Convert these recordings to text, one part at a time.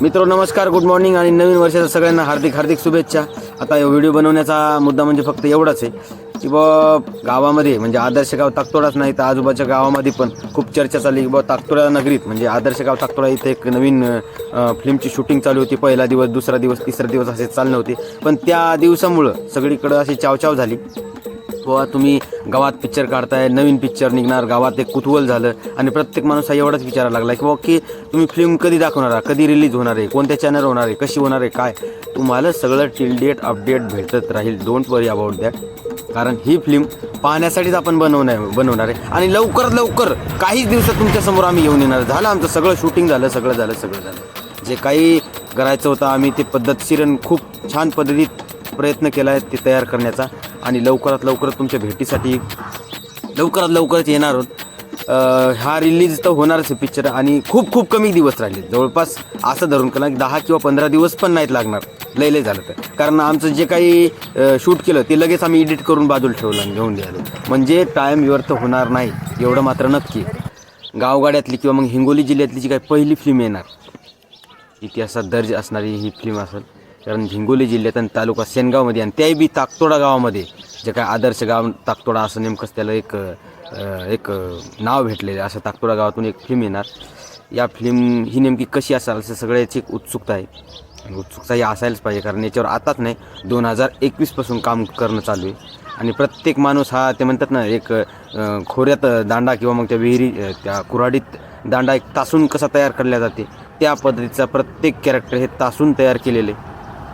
मित्र नमस्कार good morning आणि नवीन वर्षाच्या सगळ्यांना हार्दिक हार्दिक शुभेच्छा. आता व्हिडिओ बनवण्याचा मुद्दा म्हणजे फक्त एवढाच आहे की बा गावामध्ये म्हणजे आदर्श गाव ताकतोडाच नाही तर आजूबाजूच्या गावामध्ये पण खूप चर्चा चालली की बा ताकतोडा नगरीत म्हणजे आदर्श गाव ताकतोडा इथे एक नवीन फिल्मची शूटिंग चालू होती. पहिला दिवस दुसरा दिवस तिसरा दिवस असे चालणं होते. पण त्या दिवसामुळं सगळीकडं अशी चावचाव झाली. बुवा तुम्ही गावात पिक्चर काढताय नवीन पिक्चर निघणार गावात एक कुतूहल झालं आणि प्रत्येक माणूस हा एवढाच विचारायला लागला की बाबा की तुम्ही फिल्म कधी दाखवणार आहे कधी रिलीज होणार आहे? कोणत्या चॅनल होणार आहे? कशी होणार आहे? काय? तुम्हाला सगळं टिल डेट अपडेट भेटत राहील. डोंट वरी अबाउट दॅट कारण ही फिल्म पाहण्यासाठीच आपण बनवणार बनवणार आहे. आणि लवकरात लवकर काहीच दिवसात तुमच्यासमोर आम्ही येऊन येणार. झालं आमचं सगळं शूटिंग झालं सगळं झालं सगळं झालं. जे काही करायचं होतं. आम्ही ते पद्धतशीर आणि खूप छान पद्धतीत प्रयत्न केला आहे ते तयार करण्याचा. आणि लवकरात लवकर तुमच्या भेटीसाठी लवकरात लवकरच येणार आहोत. हा रिलीज तर होणारच आहे पिक्चर आणि खूप खूप कमी दिवस राहिले. जवळपास असं धरून कारण दहा किंवा पंधरा दिवस पण नाहीत लागणार. लय लय झालं तर. कारण आमचं जे काही शूट केलं ते लगेच आम्ही एडिट करून बाजूला ठेवलं आणि घेऊन द्यायला म्हणजे टाईम व्यर्थ होणार नाही. एवढं मात्र नक्की. गावगाड्यातली किंवा मग हिंगोली जिल्ह्यातली जी काही पहिली फिल्म येणार इतिहासात दर्ज असणारी ही फिल्म असेल. कारण हिंगोली जिल्ह्यात आणि तालुका सेनगावमध्ये आणि त्याही बी ताकतोडा गावामध्ये जे काय आदर्श गाव ताकतोडा असं नेमकंच त्याला एक एक नाव भेटलेलं असं ताकतोडा गावातून एक फिल्म येणार. या फिल्म ही नेमकी कशी असाल असं सगळ्याची एक उत्सुकता आहे. उत्सुकता ही असायलाच पाहिजे कारण याच्यावर आताच नाही दोन हजार एकवीसपासून काम करणं चालू आहे. आणि प्रत्येक माणूस हा ते म्हणतात ना एक खोऱ्यात दांडा किंवा मग त्या विहिरी त्या कुऱ्हाडीत दांडा एक तासून कसा तयार करल्या जाते त्या पद्धतीचा प्रत्येक कॅरेक्टर हे तासून तयार केलेले.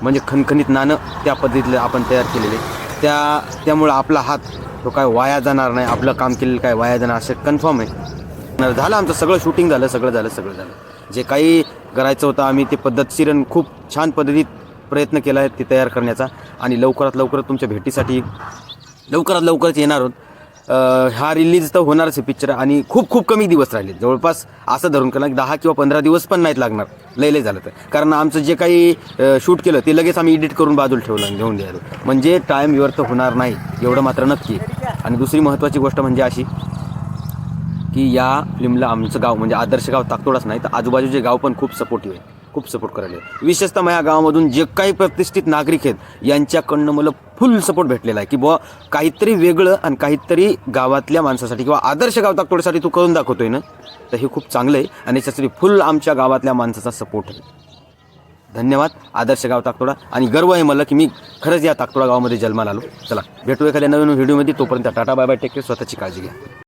म्हणजे खणखणीत नाणं त्या पद्धतीतलं आपण तयार केलेले. त्या त्यामुळं आपला हात तो काय वाया जाणार नाही आपलं काम केलेलं काय वाया जाणार असं कन्फर्म आहे. झालं आमचं सगळं शूटिंग झालं सगळं झालं सगळं झालं. जे काही करायचं होतं आम्ही ते पद्धतशीर खूप छान पद्धतीत प्रयत्न केला आहे ते तयार करण्याचा. आणि लवकरात लवकर तुमच्या भेटीसाठी लवकरात लवकरच येणार आहोत. हा रिलीज तर होणारच आहे पिक्चर आणि खूप खूप कमी दिवस राहिले. जवळपास असं धरून केलं की दहा किंवा पंधरा दिवस पण नाहीत लागणार. लय लय झालं तर. कारण आमचं जे काही शूट केलं ते लगेच आम्ही एडिट करून बाजूला ठेवलं आणि घेऊन द्यायला म्हणजे टाईम व्यर्थ होणार नाही एवढं मात्र नक्की आणि दुसरी महत्त्वाची गोष्ट म्हणजे अशी की या फिल्मला आमचं गाव म्हणजे आदर्श गाव ताकतोडाच नाही तर आजूबाजूचे गाव पण खूप सपोर्टिव्ह आहे. खूप सपोर्ट करायला विशेषतः माझ्या गावामधून जे काही प्रतिष्ठित नागरिक आहेत यांच्याकडनं मला फुल सपोर्ट भेटलेला आहे की बुवा काहीतरी वेगळं आणि काहीतरी गावातल्या माणसासाठी किंवा आदर्श गाव दाखवण्यासाठी तू करून दाखवतोय ना तर हे खूप चांगलं आहे आणि याच्यासाठी फुल आमच्या गावातल्या माणसाचा सपोर्ट आहे. धन्यवाद. आदर्श गाव ताकतोडा आणि गर्व आहे मला की मी खरंच या ताकतोडा गावामध्ये जन्माला आलो. चला भेटू एखाद्या नवीन व्हिडिओमध्ये. तोपर्यंत tata bye bye take care स्वतःची काळजी घ्या.